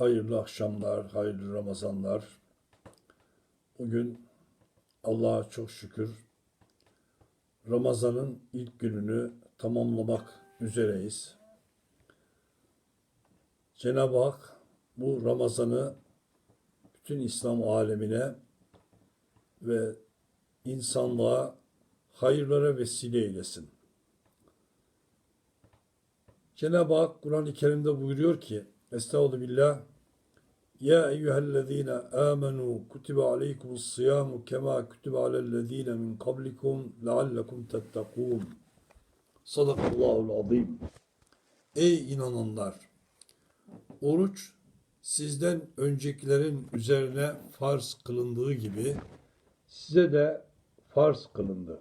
Hayırlı akşamlar, hayırlı Ramazanlar. Bugün Allah'a çok şükür Ramazan'ın ilk gününü tamamlamak üzereyiz. Cenab-ı Hak bu Ramazan'ı bütün İslam alemine ve insanlığa hayırlara vesile eylesin. Cenab-ı Hak Kur'an-ı Kerim'de buyuruyor ki Estağfirullah Ya eyyühellezine amenu kutibe aleykumus siyamu kema kutibe alellezine min kablikum leallekum tettekûn Sadakallahul azim Ey inananlar! Oruç sizden öncekilerin üzerine farz kılındığı gibi size de farz kılındı.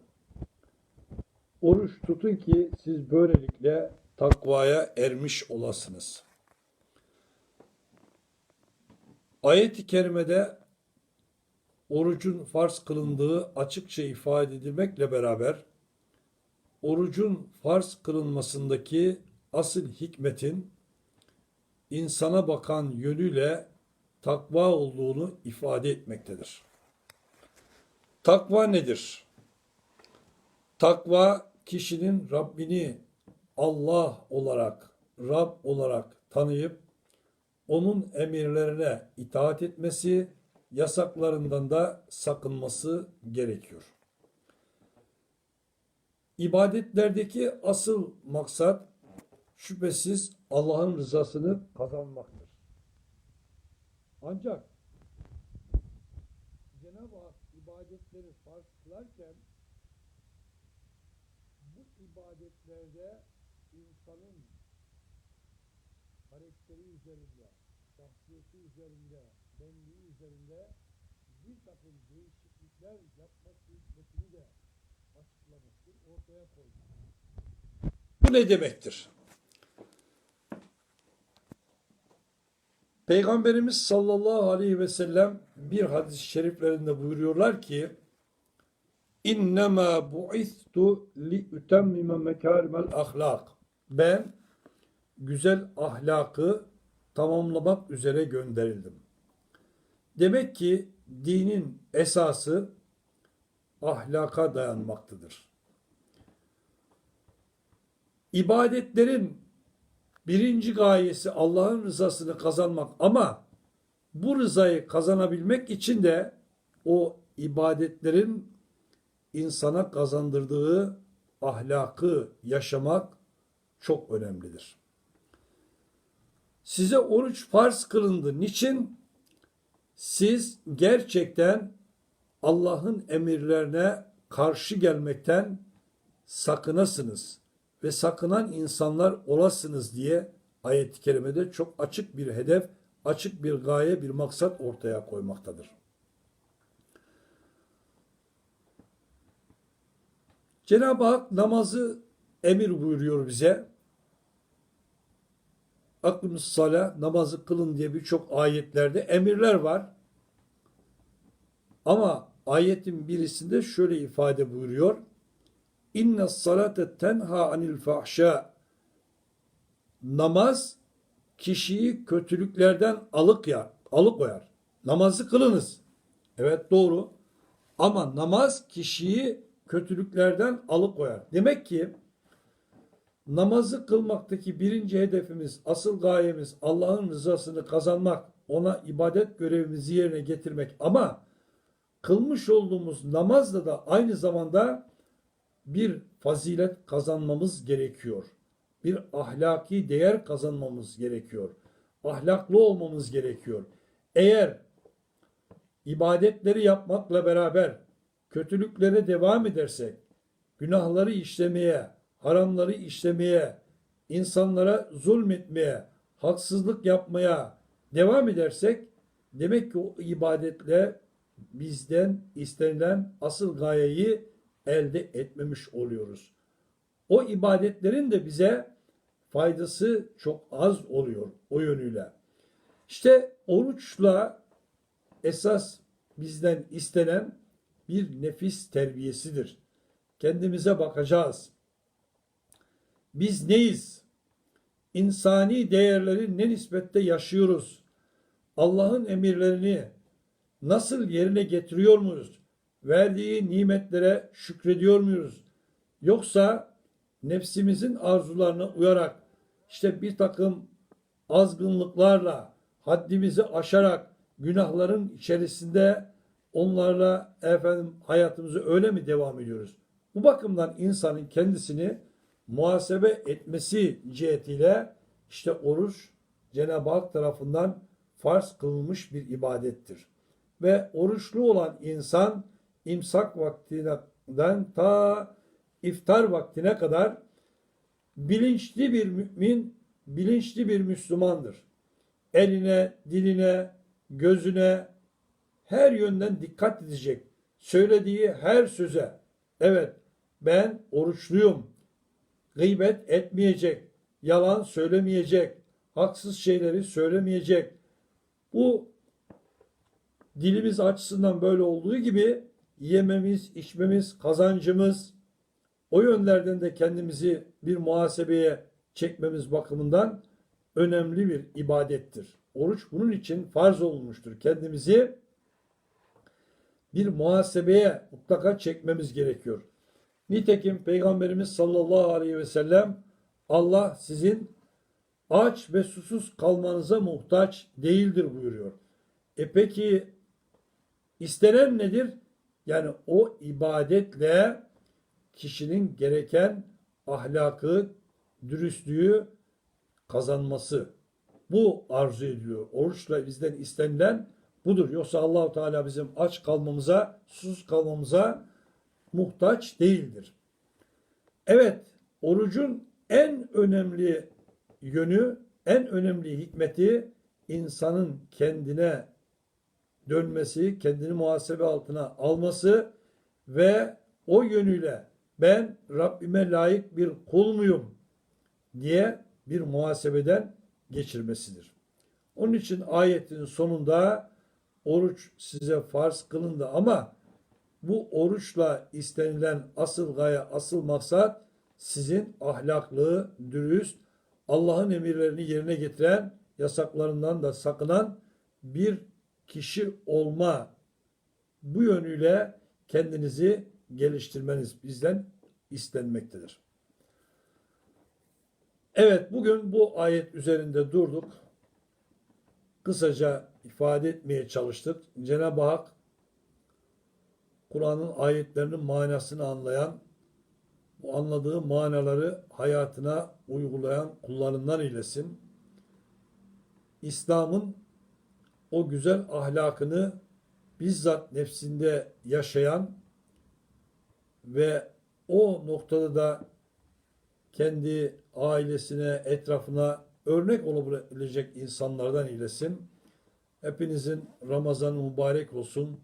Oruç tutun ki siz böylelikle takvaya ermiş olasınız. Ayet-i kerimede orucun farz kılındığı açıkça ifade edilmekle beraber orucun farz kılınmasındaki asıl hikmetin insana bakan yönüyle takva olduğunu ifade etmektedir. Takva nedir? Takva kişinin Rabbini Allah olarak, Rab olarak tanıyıp onun emirlerine itaat etmesi, yasaklarından da sakınması gerekiyor. İbadetlerdeki asıl maksat şüphesiz Allah'ın rızasını kazanmaktır. Ancak Cenab-ı Hak ibadetleri farz kılarken bu ibadetlerde insanın karakteri üzerinde, şahsiyeti üzerinde, benliği üzerinde bir takım değişiklikler yapması hikmetini de açıklamıştır, ortaya koymuştur. Bu ne demektir? Peygamberimiz sallallahu aleyhi ve sellem bir hadis-i şeriflerinde buyuruyorlar ki İnnemâ bu'istu li ütemmime mekârimel ahlak. Ben güzel ahlakı tamamlamak üzere gönderildim. Demek ki dinin esası ahlaka dayanmaktadır. İbadetlerin birinci gayesi Allah'ın rızasını kazanmak ama bu rızayı kazanabilmek için de o ibadetlerin insana kazandırdığı ahlakı yaşamak çok önemlidir. Size oruç farz kılındı. Niçin? Siz gerçekten Allah'ın emirlerine karşı gelmekten sakınasınız ve sakınan insanlar olasınız diye ayet-i kerimede çok açık bir hedef, açık bir gaye, bir maksat ortaya koymaktadır. Cenab-ı Hak namazı emir buyuruyor bize. Aklımız sala, namazı kılın diye birçok ayetlerde emirler var. Ama ayetin birisinde şöyle ifade buyuruyor. İnne salate tenha anil fahşa. Namaz kişiyi kötülüklerden alıkya, alıkoyar. Namazı kılınız. Evet doğru. Ama namaz kişiyi kötülüklerden alıkoyar. Demek ki namazı kılmaktaki birinci hedefimiz, asıl gayemiz Allah'ın rızasını kazanmak, ona ibadet görevimizi yerine getirmek ama kılmış olduğumuz namazla da aynı zamanda bir fazilet kazanmamız gerekiyor. Bir ahlaki değer kazanmamız gerekiyor. Ahlaklı olmamız gerekiyor. Eğer ibadetleri yapmakla beraber kötülüklere devam edersek, günahları işlemeye, haramları işlemeye, insanlara zulmetmeye, haksızlık yapmaya devam edersek demek ki o ibadetle bizden istenilen asıl gayeyi elde etmemiş oluyoruz. O ibadetlerin de bize faydası çok az oluyor o yönüyle. İşte oruçla esas bizden istenen bir nefis terbiyesidir. Kendimize bakacağız. Biz neyiz? İnsani değerleri ne nispette yaşıyoruz? Allah'ın emirlerini nasıl yerine getiriyor muyuz? Verdiği nimetlere şükrediyor muyuz? Yoksa nefsimizin arzularına uyarak işte bir takım azgınlıklarla haddimizi aşarak günahların içerisinde onlarla efendim hayatımızı öyle mi devam ediyoruz? Bu bakımdan insanın kendisini muhasebe etmesi cihetiyle işte oruç Cenab-ı Hak tarafından farz kılınmış bir ibadettir. Ve oruçlu olan insan imsak vaktinden ta iftar vaktine kadar bilinçli bir mümin, bilinçli bir Müslümandır. Eline, diline, gözüne her yönden dikkat edecek. Söylediği her söze evet ben oruçluyum. Gıybet etmeyecek, yalan söylemeyecek, haksız şeyleri söylemeyecek. Bu dilimiz açısından böyle olduğu gibi yememiz, içmemiz, kazancımız o yönlerden de kendimizi bir muhasebeye çekmemiz bakımından önemli bir ibadettir. Oruç bunun için farz olmuştur. Kendimizi bir muhasebeye mutlaka çekmemiz gerekiyor. Nitekim Peygamberimiz sallallahu aleyhi ve sellem Allah sizin aç ve susuz kalmanıza muhtaç değildir buyuruyor. E peki istenen nedir? Yani o ibadetle kişinin gereken ahlakı, dürüstlüğü kazanması. Bu arzu ediliyor. Oruçla bizden istenilen budur. Yoksa Allahu Teala bizim aç kalmamıza, susuz kalmamıza muhtaç değildir. Evet, orucun en önemli yönü, en önemli hikmeti insanın kendine dönmesi, kendini muhasebe altına alması ve o yönüyle ben Rabbime layık bir kul muyum diye bir muhasebeden geçirmesidir. Onun için ayetin sonunda oruç size farz kılındı ama bu oruçla istenilen asıl gaye, asıl maksat sizin ahlaklı, dürüst, Allah'ın emirlerini yerine getiren, yasaklarından da sakınan bir kişi olma bu yönüyle kendinizi geliştirmeniz bizden istenmektedir. Evet bugün bu ayet üzerinde durduk. Kısaca ifade etmeye çalıştık. Cenab-ı Hak Kur'an'ın ayetlerinin manasını anlayan, bu anladığı manaları hayatına uygulayan kullarından eylesin. İslam'ın o güzel ahlakını bizzat nefsinde yaşayan ve o noktada da kendi ailesine, etrafına örnek olabilecek insanlardan eylesin. Hepinizin Ramazan mübarek olsun.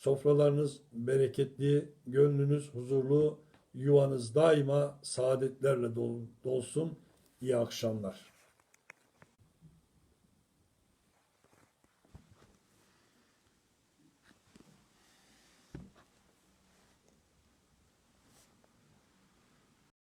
Sofralarınız bereketli, gönlünüz huzurlu, yuvanız daima saadetlerle dol- dolsun. İyi akşamlar.